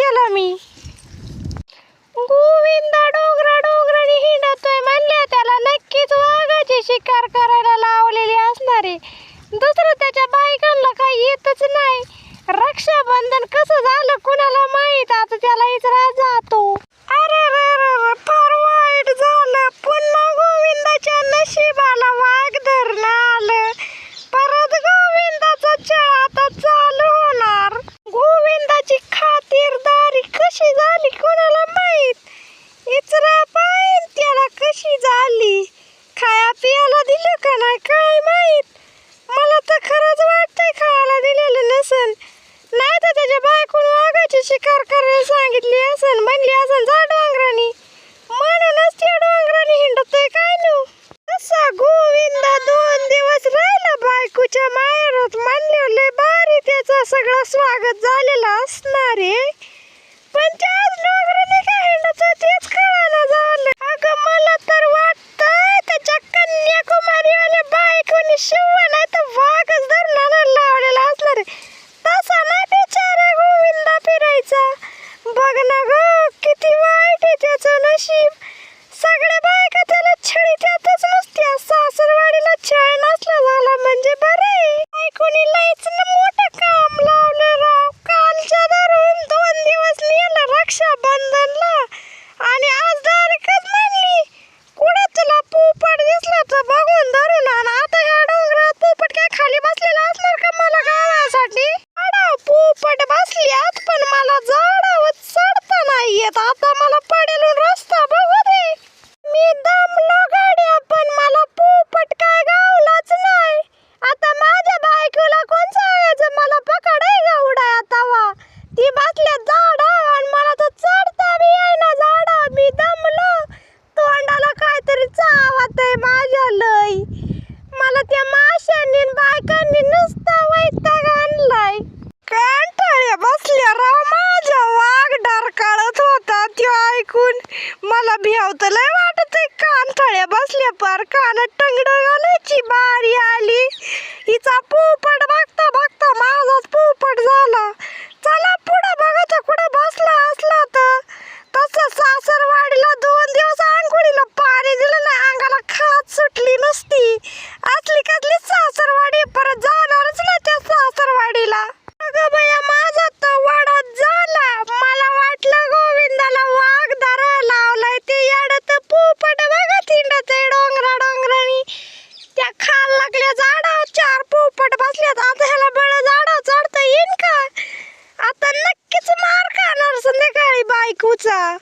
केला मी. गोविंदा डोगरा डोगराने हिंडतोय म्हणले का नाही? काय माहीत? मला तर खरंच वाटतंय खायला दिलेलं नसन. नाही तर त्याच्या बायकून वाघाची शिकार करायला सांगितली असेल म्हणली असन जा डोंगरानी. म्हणूनच ते डोंगरानी हिंडतोय काय नु? असा गोविंद दोन दिवस राहिला बायकोच्या माहेरात. म्हणले लय भारी त्याचा सगळं स्वागत झालेला असणार आहे. नशीब सगळ्या बायका त्याला छळीत्यातच नसत्या. सासरवाडीला छळ नसला झाला म्हणजे बरं आहे बायकोनी लईच न मोठं काम लावलं राव कालच्या धरून दोन दिवस नेलं रक्षाबंधनला आणि आज तारीखच म्हणली कुठं तुला पोपट दिसला तर बघून धरून आण आता ह्या डोंगरात पोपट काय खाली बसलेला असणार का मला गावासाठी झाडाव पोपट बसल्यात पण मला झाडावर चढता नाही येत आता मला पडेल रस्ता बघू दे मी दमलो गाड्या पण मला पोपट काय गावलाच नाही आता माझ्या बायकोला कोण सांगायचं मला पकड आहे का उडाय आता वा ती बसल्या झाडावर आणि मला तर चढता बी येईना झाडा मी दमलो तोंडाला काहीतरी चावत आहे माझ्या लय मला त्या माशांनी आणि बायकांनी नुसता वैताग आणलाय. कंटाळ्या बसल्या राव माझ्या वाघ डरकाळत होता त्यो ऐकून मला भिवत लय वाटत आहे कांठाळ्या बसल्या पार कानात टंगड घालायची बारी आली. हिचा पोपट बघता बघता माझा पोपट झाला चला पुढं बघत कुठं बसला असला तर तसं सासरवाडीला दोन दिवस आंघोळीला पाणी दिलं ना अंगाला खात सुटली नसती असली कसली सासरवाडी परत जाणारच ना त्या सासरवाडीला. अगं बया माझा तर वाडा झाला. मला वाटलं गोविंदाला वाघ धरा लावलाय. ते याड तर पोपट बघा थिंडत आहे डोंगरा डोंगरानी. त्या खाल लागल्या झाडावर चार पोपट बसल्यात. आता ह्याला बळ झाडावर चढता येईन का? आता नक्कीच मार खाणार संध्याकाळी बायकोचा.